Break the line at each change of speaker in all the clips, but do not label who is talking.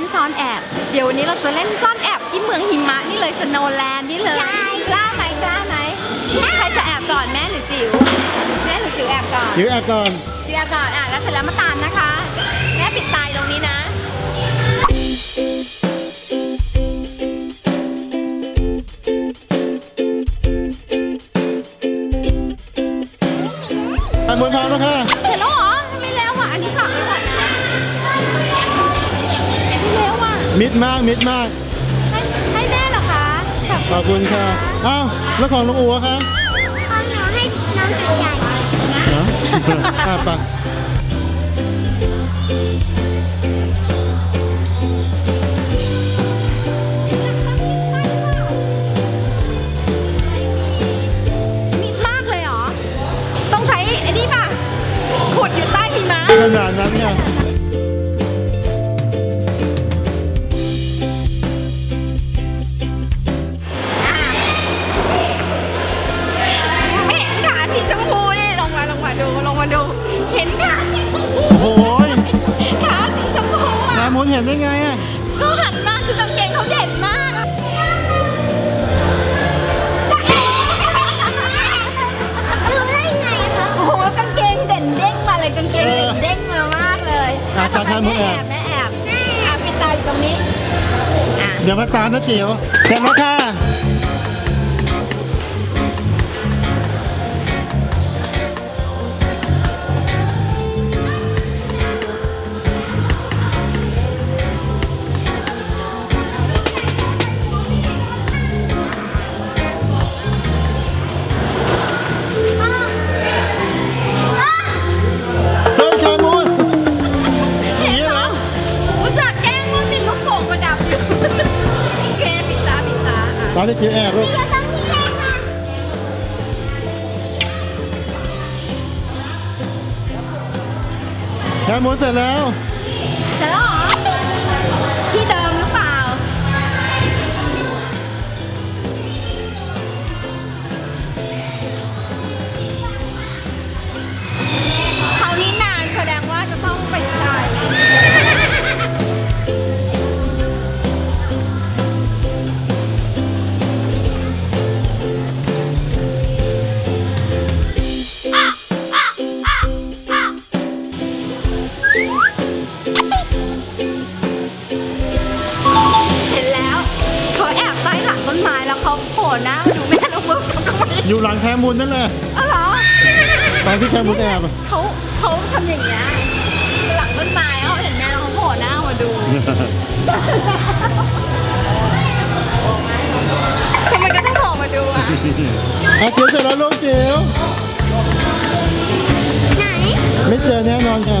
ล่นซ่อนแอบ เดี๋ยววันนี้เราจะเล่นซ่อนแอบที่เมืองหิมะนี่เลยสโนว์แลนด์นี่เลย
ใช่
กล้าไหมกล้าไหมใครจะแอบก่อนแม่หรือจิ๋ว แม่หรือจิ๋วแอบก่อน
จิ๋วแอบก่อน
จิ๋วแอบก่อนอะแล้วเสร็จแล้วมาตามนะคะ แม่ปิดตายตรงนี้นะ
ไปหมุนพร้อมแล้วค่ะ
มิ
ดมากมิดมาก
ให้ให้แม่เหรอคะ
ขอบคุณค่ะอ้าวแล้วของลุงอู๋อะคะ
เอาหนูให้น้องตัวใหญ่
ฮะอะไป คอะมหมุนเห็นได้ไงอะ
ก็หันมาคือกางเกงเขาเด่นมากอะ
รู้ได้ไงคะ
โอ้โหแล้วกางเกงเด่นเด้งมาเลยกางเกงเด่นเด้งมามากเลย
อะ
ต่อไป
ตามมือ
แม่
แอ
แอบบแม่แอบอะปิดตาอยู่ตรงนี้อะ
เดี๋ยวมาตามนะจิ๋วเสร็จแล้วค่ะ
ตอ
นที่กินแอบลูก
อยู่ตรงนี้เลยค่ะ
แคมหมุนเสร็จแล้ว
อ
ยู่หลังแคมหมุนนั่นแหละ
อ๋อเหรอ
ตอนที่แคมหมุนแอบอะ
เขาเขาทำอย่างเงี้ยหลังต้นไม้เขาเห็นแม่แล้วเขาโผล่หน้ามาดูทำไมก็ต้องโผล่มาดูอะ
อะจิ๋วเสร็จแล้วลูกจิ๋ว
ไหน
ไม่เจอแน่นอนค่ะ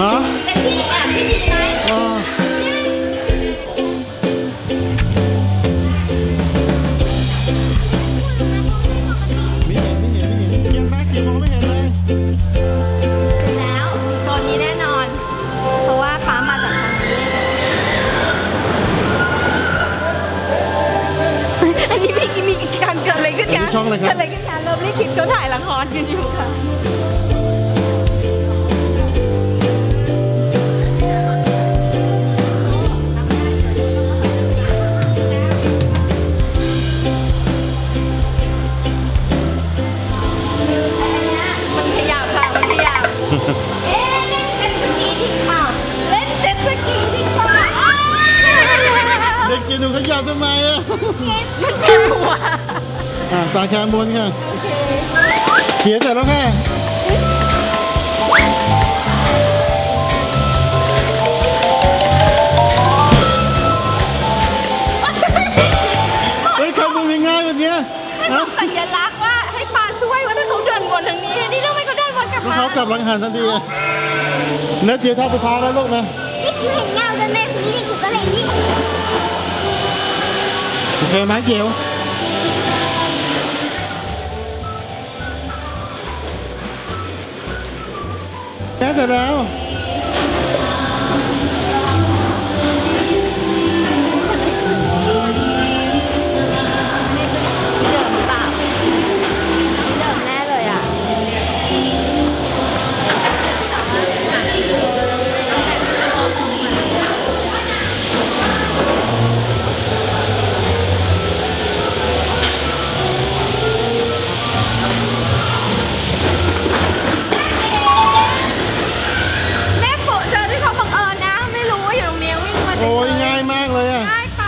ฮะ
เป็นที่แอบที่ดีไหม
อ๋อไม่เห็นไม่เห็นไม่เห็นเกียงแม็กเกียงมองไม่เห็นเลย
แล้วโซนนี้แน่นอน เพราะว่าฟ้ามาจากทางนี้ อันนี้มีมีการเกิดอะไรขึ้น
อัน
คะ
นี้ช่องอะไรครับ
เกิดอะไรขึ้นคะเริ่มรีคิดเขาถ่ายละครกันอยู่ค่ะ ทำไมอะมันเจ็บหัวอะ
ตาชาบนค่ะ
เขี
ยนเสร็จแล้วค่เฮ้ยคำมันง่ายแบบเนี้ย
ให้สัญลักษณ์ว่าให้ปาช่วยว่าถ้าเขาเดินวนทางนี้ นี่ต้องให้เขาเดินวนกลับมา
เขากลับหลังหันทันทีอะแล้วเจียวท่าสุดท้ายแล้วลูกนะ
นี่คือเห็นเงาจนแม่คุณนี่คืก็เลยยิ่ง
โอเคไหมเจียวแค่เสร็จแล้ว อ้ย
เฉ
ง่ายมากเลยอะ
ง่ายไป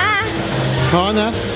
อะ
พอนะ
พอ